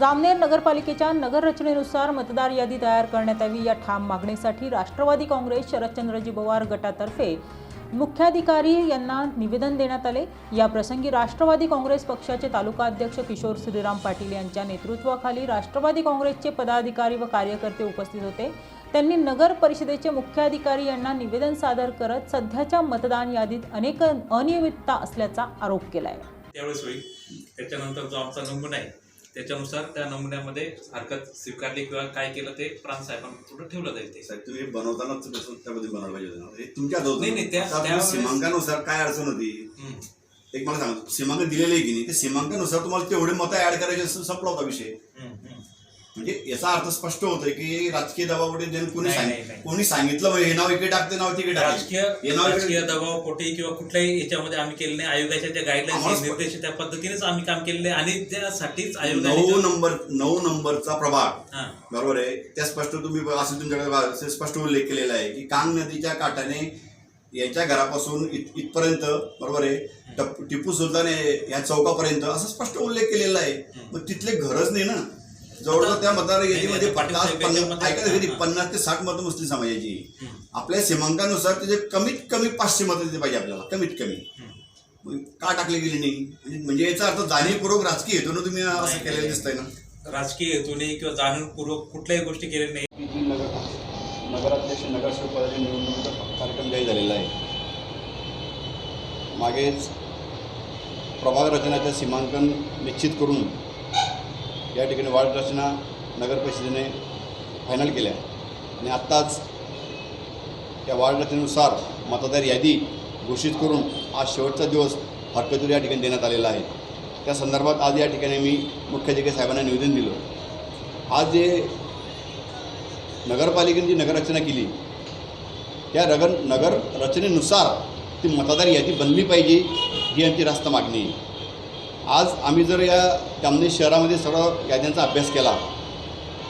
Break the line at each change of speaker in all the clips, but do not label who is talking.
जामनेर नगरपालिकेच्या नगररचनेनुसार मतदार यादी तयार करण्यात यावी या ठाम मागणीसाठी राष्ट्रवादी काँग्रेस शरदचंद्रजी पवार गटातर्फे मुख्याधिकारी यांना निवेदन देण्यात आले. याप्रसंगी राष्ट्रवादी काँग्रेस पक्षाचे तालुका अध्यक्ष किशोर श्रीराम पाटील यांच्या नेतृत्वाखाली राष्ट्रवादी काँग्रेसचे पदाधिकारी व कार्यकर्ते उपस्थित होते. त्यांनी नगर परिषदेचे मुख्याधिकारी यांना निवेदन सादर करत सध्याच्या मतदान यादीत अनेक अनियमितता असल्याचा आरोप केला आहे
त्यावेळेस होईल. त्याच्यानंतर जो आमचा नमुना आहे त्याच्यानुसार त्या नमुन्यामध्ये हरकत स्वीकारली किंवा काय केलं ते प्राण साहेबांपुढे ठेवलं जाईल ते
साहेब तुम्ही बनवतानाच तुम्ही असं त्या पद्धतीने बनवायला पाहिजे होतं. हे होतं
नाही, नाही, त्या-
सीमांकानुसार काय अडचण होती
हम्म.
एक मला सांगा सीमांकन दिलेलं आहे की नाही ते सीमांकानुसार तुम्हाला तेवढे मतं ऍड करायचे संपला होता विषय
हम्म, हम्म.
म्हणजे याचा अर्थ स्पष्ट होतोय की राजकीय दबावडे ज्यांनी कोणी
नाही,
सांगित-
नाही, नाही.
कोणी सांगितलं म्हणजे हे नाव इकडे टाकते नाव तिकडे
राजकीय
टाकते हे नाव
राजकीय
इकडे
दबाव पोटी किंवा कुठल्याही याच्यामध्ये आम्ही केले नाही. आयोगाच्या ज्या गाईडलाईन्स
आम्हाला
निर्देश आहे, त्या पद्धतीनेच आम्ही काम केलेले आहे. आणि त्यासाठीच
नऊ
आयोगाने
नंबर नऊ नंबरचा प्रभाग.
हा.
बरोबर आहे? त्या स्पष्ट तुम्ही असं तुमच्याकडे असे स्पष्ट उल्लेख केलेला आहे की कांग नदीच्या काठाने याच्या घरापासून इत इथपर्यंत बरोबर आहे? टप- टिपू सुलतान हे- या चौकापर्यंत असं स्पष्ट उल्लेख केलेला आहे. मग तिथले घरच नाही ना? जवळजवळ त्या मतदार यादीमध्ये पन्नास ऐका. पन्नास ते साठ मतं मुस्लिम समाजाची. आपल्या सीमांकानुसार त्याचे कमीत कमी पाचशे मतं दिली पाहिजे आपल्याला कमीत कमी. का टाकली गेली नाही? म्हणजे- म्हणजे याचा अर्थ जाणीवपूर्वक राजकीय हेतून तुम्ही असं
नाही,
केलेलं. दिसतंय ना?
राजकीय हेतूने किंवा जाणीवपूर्वक कुठल्याही गोष्टी केलेल्या नाही.
नगर नगराध्यक्ष नगरसेवक पदाच्या निवडणुकीचा कार्यक्रम जाहीर झालेला आहे. मागेच प्रभाग रचनाच्या सीमांकन निश्चित करून या ठिकाणी वार्ड रचना नगर परिषदेने फायनल केल्या. आणि आत्ताच त्या वार्ड रचनेनुसार मतदार यादी घोषित करून आज शेवटचा दिवस हरकतूर या ठिकाणी देण्यात आलेला आहे. त्या संदर्भात आज या ठिकाणी मी मुख्याधिकारी साहेबांना निवेदन दिलं. आज जे नगरपालिकेने जी नगररचना केली त्या नगर नगर रचनेनुसार ती मतदार यादी बनली पाहिजे ही आमची रास्त मागणी आहे. आज आम्ही जर या जामनेर शहरामध्ये सर्व याद्यांचा अभ्यास केला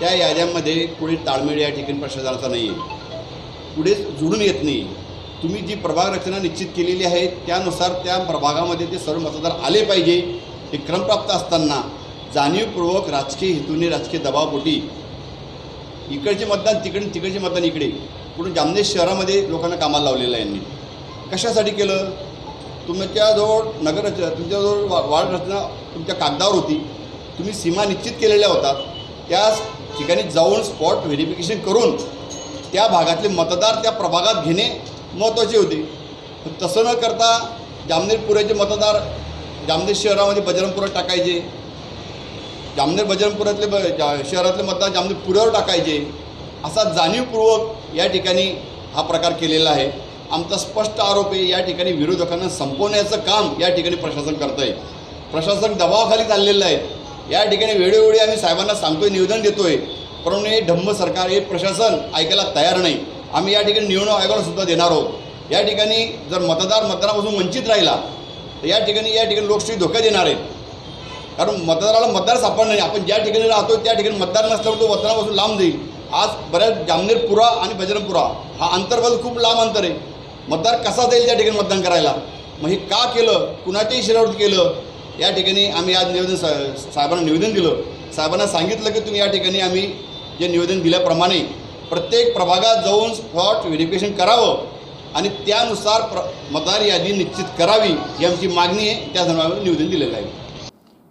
त्या याद्यांमध्ये कुणी ताळमेळ या ठिकाणी प्रशासनाचा नाही आहे पुढे जुळून येत नाही तुम्ही जी प्रभाग रचना निश्चित केलेली आहे त्यानुसार त्या प्रभागामध्ये ते सर्व मतदार आले पाहिजे. हे क्रमप्राप्त असताना जाणीवपूर्वक राजकीय हेतूने राजकीय दबावपोटी इकडचे मतदान तिकडे तिकडचे मतदान इकडे. पुढे जामनेर शहरामध्ये लोकांना कामाला लावलेलं आहे यांनी. कशासाठी केलं? तुमच्याजवळ नगर तुमच्याजवळ वा वार्ड रचना तुमच्या कागदावर होती. तुम्ही सीमा निश्चित केलेल्या होतात त्या ठिकाणी जाऊन स्पॉट व्हेरिफिकेशन करून त्या भागातले मतदार त्या प्रभागात घेणे महत्त्वाचे होते. तसं न करता जामनेरपुऱ्याचे मतदार जामनेर शहरामध्ये बजरंगपुरात टाकायचे. जामनेर बजरंगपुरातले ब जा शहरातले मतदार जामनेर पुऱ्यावर टाकायचे. असा जाणीवपूर्वक या ठिकाणी हा प्रकार केलेला आहे. आमचा स्पष्ट आरोप आहे या ठिकाणी विरोधकांना संपवण्याचं काम या ठिकाणी प्रशासन करतं आहे प्रशासन दबावाखाली चाललेलं आहे. या ठिकाणी वेळोवेळी आम्ही साहेबांना सांगतोय निवेदन देतोय. परंतु हे ढंब सरकार हे प्रशासन ऐकायला तयार नाही. आम्ही या ठिकाणी निवडणूक आयोगाला सुद्धा देणार आहोत. या ठिकाणी जर मतदार मतदानापासून वंचित राहिला तर या ठिकाणी या ठिकाणी लोकशाही धोका देणार आहेत कारण मतदाराला मतदार सापडणार नाही. आपण ज्या ठिकाणी राहतो त्या ठिकाणी मतदार नसल्यावर तो वतनापासून लांब जाईल. आज बऱ्याच जामनेरपुरा आणि बजरंगपुरा हा अंतर्गत खूप लांब अंतर आहे. मतदार कसा जाईल त्या ठिकाणी मतदान करायला? मग हे का केलं? कुणाच्याही शिरावरती केलं? या ठिकाणी आम्ही आज निवेदन सा साहेबांना निवेदन दिलं. साहेबांना सांगितलं की तुम्ही या ठिकाणी आम्ही जे निवेदन दिल्याप्रमाणे प्रत्येक प्रभागात जाऊन स्पॉट व्हेरिफिकेशन करावं आणि त्यानुसार प्र मतदार यादी निश्चित करावी ही आमची मागणी आहे. त्या संदर्भात निवेदन दिलेलं आहे.